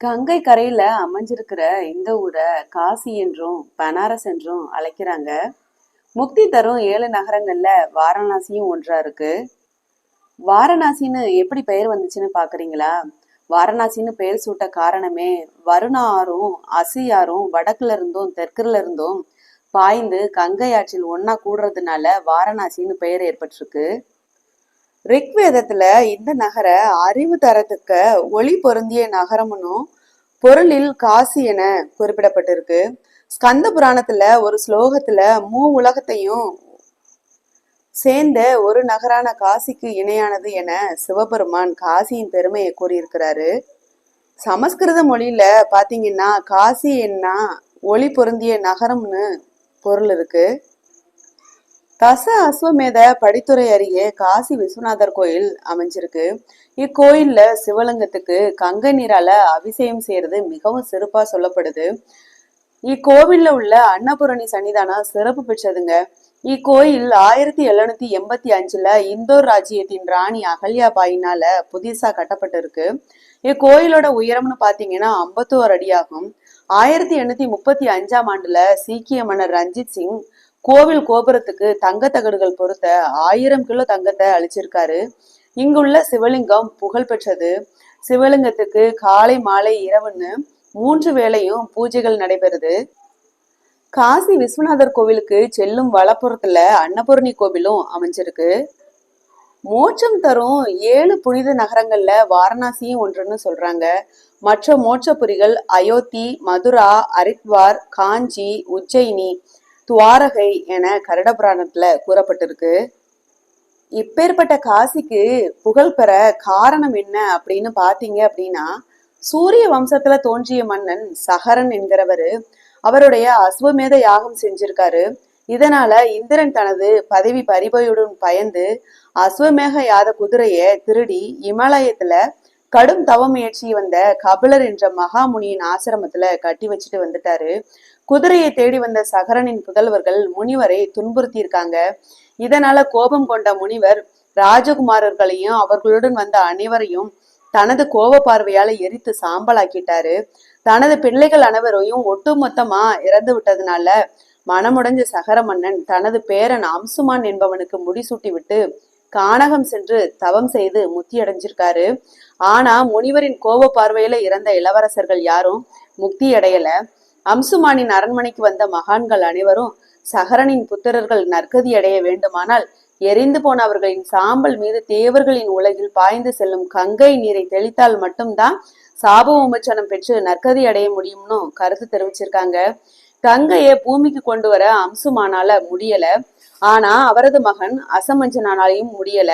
கங்கை கரையில அமைஞ்சிருக்கிற இந்த ஊரை காசி என்றும் பனாரஸ் என்றும் அழைக்கிறாங்க. முக்தி தரும் ஏழு நகரங்கள்ல வாரணாசியும் ஒன்றா இருக்கு. வாரணாசின்னு எப்படி பெயர் வந்துச்சுன்னு பாக்குறீங்களா? வாரணாசின்னு பெயர் சூட்ட காரணமே வருணா ஆறும் வடக்குல இருந்தும் தெற்குல இருந்தும் பாய்ந்து கங்கை ஆற்றில் ஒன்னா கூடுறதுனால வாரணாசின்னு பெயர் ஏற்பட்டிருக்கு. ரிக்வேதத்துல இந்த நகர அறிவு தரத்துக்கு ஒளி பொருந்திய நகரம்னும் பொருளில் காசி என குறிப்பிடப்பட்டிருக்கு. ஸ்கந்த புராணத்துல ஒரு ஸ்லோகத்துல மூ உலகத்தையும் சேர்ந்த ஒரு நகரான காசிக்கு இணையானது என சிவபெருமான் காசியின் பெருமையை கூறியிருக்கிறாரு. சமஸ்கிருத மொழியில பாத்தீங்கன்னா காசி என்ன ஒளி பொருந்திய நகரம்னு பொருள் இருக்கு. தச அஸ்வமேத படித்துறை அருகே காசி விஸ்வநாதர் கோயில் அமைஞ்சிருக்கு. இக்கோயில்ல சிவலிங்கத்துக்கு கங்கை நீரால அபிஷேகம் செய்யறது மிகவும் சிறப்பா சொல்லப்படுது. இக்கோவில்ல உள்ள அன்னபூரணி சன்னிதானம் சிறப்பு பெற்றதுங்க. இக்கோயில் ஆயிரத்தி எழுநூத்தி எண்பத்தி அஞ்சுல இந்தோர் ராஜ்யத்தின் ராணி அகல்யா பாயினால புதுசா கட்டப்பட்டிருக்கு. இக்கோயிலோட உயரம்னு பாத்தீங்கன்னா ஐம்பத்தோரு ஆகும். ஆயிரத்தி எண்ணூத்தி முப்பத்தி அஞ்சாம் ஆண்டுல சீக்கிய மன்னர் ரஞ்சித் சிங் கோவில் கோபுரத்துக்கு தங்க தகடுகள் பொறுத்த ஆயிரம் கிலோ தங்கத்தை அழிச்சிருக்காரு இங்குள்ள சிவலிங்கம் புகழ் பெற்றது. சிவலிங்கத்துக்கு காலை மாலை இரவுன்னு மூன்று வேளையும் பூஜைகள் நடைபெறுது. காசி விஸ்வநாதர் கோவிலுக்கு செல்லும் வலப்புறத்துல அன்னபூர்ணி கோவிலும் அமைஞ்சிருக்கு. மோட்சம் தரும் ஏழு புனித நகரங்கள்ல வாரணாசியும் ஒன்றுன்னு சொல்றாங்க. மற்ற மோட்சபுரிகள் அயோத்தி மதுரா ஹரித்வார் காஞ்சி உஜ்ஜயினி துவாரகை என கருட புராணத்துல கூறப்பட்டிருக்கு. இப்பேற்பட்ட காசிக்கு புகழ் பெற காரணம் என்ன அப்படின்னு பாத்தீங்க அப்படின்னா சூரிய வம்சத்துல தோன்றிய மன்னன் சகரன் என்கிறவரு அவருடைய அஸ்வமேத யாகம் செஞ்சிருக்காரு. இதனால இந்திரன் தனது பதவி பரிபையுடன் பயந்து அஸ்வமேக யாத குதிரைய திருடி இமாலயத்துல கடும் தவ முயற்சி வந்த கபிலர் என்ற மகாமுனியின் ஆசிரமத்துல கட்டி வச்சுட்டு வந்துட்டாரு. குதிரையை தேடி வந்த சகரனின் புதல்வர்கள் முனிவரை துன்புறுத்தியிருக்காங்க. இதனால கோபம் கொண்ட முனிவர் ராஜகுமாரர்களையும் அவர்களுடன் வந்த அனைவரையும் தனது கோப பார்வையால எரித்து சாம்பலாக்கிட்டாரு. தனது பிள்ளைகள் அனைவரையும் ஒட்டுமொத்தமா இறந்து விட்டதுனால மனமுடைஞ்ச சகர மன்னன் தனது பேரன் அம்சுமான் என்பவனுக்கு முடிசூட்டி விட்டு கானகம் சென்று தவம் செய்து முத்தியடைஞ்சிருக்காரு. ஆனா முனிவரின் கோப பார்வையில இறந்த இளவரசர்கள் யாரும் முக்தி அடையல அம்சுமானின் அரண்மனைக்கு வந்த மகான்கள் அனைவரும் சகரனின் புத்திரர்கள் நற்கதி அடைய வேண்டுமானால் எரிந்து போன அவர்களின் சாம்பல் மீது தேவர்களின் உலகில் பாய்ந்து செல்லும் கங்கை நீரை தெளித்தால் மட்டும்தான் சாப விமோச்சனம் பெற்று நற்கதி அடைய முடியும்னு கருத்து தெரிவிச்சிருக்காங்க. கங்கையை பூமிக்கு கொண்டு வர அம்சுமானால முடியல. ஆனா அவரது மகன் அசமஞ்சனாலையும் முடியல.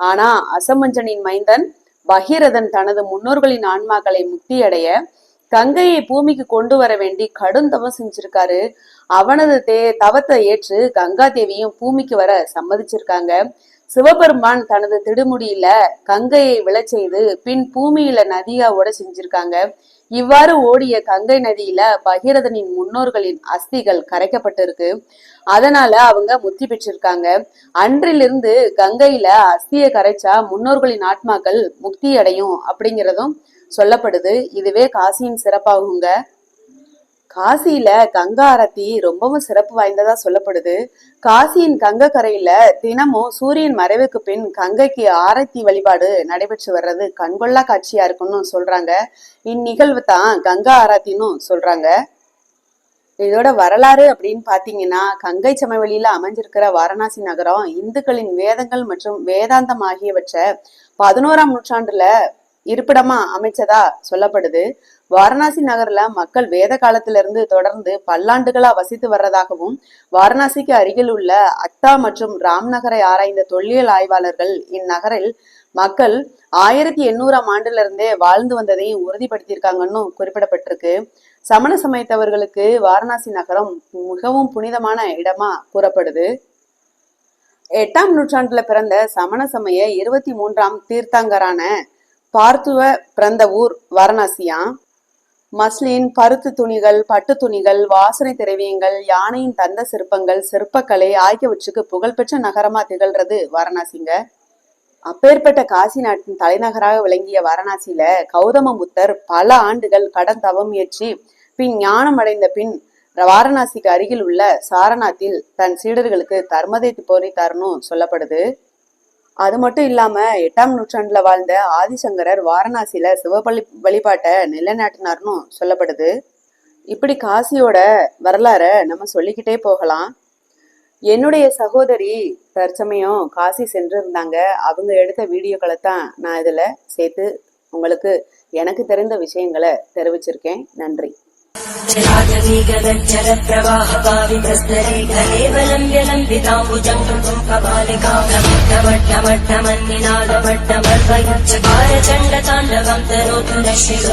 ஆனா அசமஞ்சனின் மைந்தன் பகீரதன் தனது முன்னோர்களின் ஆன்மாக்களை முக்தியடைய கங்கையை பூமிக்கு கொண்டு வர வேண்டி கடும் தவம் செஞ்சிருக்காரு. அவனது தே தவத்தை ஏற்று கங்கா தேவியும் பூமிக்கு வர சம்மதிச்சிருக்காங்க. சிவபெருமான் தனது திடுமுடியில கங்கையை விழச் செய்து பின் பூமியில நதியா ஓட செஞ்சிருக்காங்க. இவ்வாறு ஓடிய கங்கை நதியில பகீரதனின் முன்னோர்களின் அஸ்திகள் கரைக்கப்பட்டிருக்கு. அதனால அவங்க முத்தி பெற்றிருக்காங்க. அன்றிலிருந்து கங்கையில அஸ்தியை கரைச்சா முன்னோர்களின் ஆத்மாக்கள் முக்தி அடையும் அப்படிங்கிறதும் சொல்லப்படுது. இதுவே காசியின் சிறப்பாகுங்க. காசியில கங்கா ஆரத்தி ரொம்பவும் சிறப்பு வாய்ந்ததா சொல்லப்படுது. காசியின் கங்கை கரையில தினமும் சூரியன் மறைவுக்கு பின் கங்கைக்கு ஆரத்தி வழிபாடு நடைபெற்று வர்றது கண்கொள்ளா காட்சியா இருக்குன்னு சொல்றாங்க. இந்நிகழ்வு தான் கங்கா ஆராத்தின்னு சொல்றாங்க. இதோட வரலாறு அப்படின்னு பாத்தீங்கன்னா கங்கை சமவெளியில அமைஞ்சிருக்கிற வாரணாசி நகரம் இந்துக்களின் வேதங்கள் மற்றும் வேதாந்தம் ஆகியவற்றை பதினோராம் நூற்றாண்டுல இருப்பிடமா அமைச்சதா சொல்லப்படுது. வாரணாசி நகர்ல மக்கள் வேத காலத்திலிருந்து தொடர்ந்து பல்லாண்டுகளா வசித்து வர்றதாகவும் வாரணாசிக்கு அருகில் உள்ள அக்தா மற்றும் ராம்நகரை ஆராய்ந்த தொல்லியல் ஆய்வாளர்கள் இந்நகரில் மக்கள் ஆயிரத்தி எண்ணூறாம் ஆண்டுல இருந்தே வாழ்ந்து வந்ததையும் உறுதிப்படுத்தியிருக்காங்கன்னு குறிப்பிடப்பட்டிருக்கு. சமண சமயத்தவர்களுக்கு வாரணாசி நகரம் மிகவும் புனிதமான இடமா கூறப்படுது. எட்டாம் நூற்றாண்டுல பிறந்த சமண சமய இருபத்தி மூன்றாம் தீர்த்தங்கரான பார்த்துவ பிறந்த ஊர் வாரணாசியா? மஸ்லின் பருத்து துணிகள் பட்டு துணிகள் வாசனை திரவியங்கள் யானையின் தந்த சிற்பங்கள் சிற்பக்கலை ஆகியவற்றுக்கு புகழ்பெற்ற நகரமா திகழ்றது வாரணாசிங்க. அப்பேற்பட்ட காசி நாட்டின் தலைநகராக விளங்கிய வாரணாசியில கௌதம புத்தர் பல ஆண்டுகள் கடன் தவம் இயற்றி பின் ஞானம் அடைந்த பின் வாரணாசிக்கு அருகில் உள்ள சாரநாத்தில் தன் சீடர்களுக்கு தர்மதை போரித்தார்னு சொல்லப்படுது. அது மட்டும் இல்லாம எட்டாம் நூற்றாண்டுல வாழ்ந்த ஆதிசங்கரர் வாரணாசியில சிவபலி வழிபாட்டை நிலைநாட்டினார்னு சொல்லப்படுது. இப்படி காசியோட வரலாற நம்ம சொல்லிக்கிட்டே போகலாம். என்னுடைய சகோதரி தற்சமயம் காசி சென்றிருந்தாங்க. அவங்க எடுத்த வீடியோக்களை தான் நான் இதில் சேர்த்து உங்களுக்கு எனக்கு தெரிந்த விஷயங்களை தெரிவிச்சிருக்கேன். நன்றி. जलातलीगलज्जलप्रवाहपावितस्तरेखलेवलम्ब्य लम्बिताम्बुजङ्गम् कपालिकामट्टमट्टमन्निनादमट्टमर्वयुज्जकारचण्डताण्डवम् तरोतु न शिव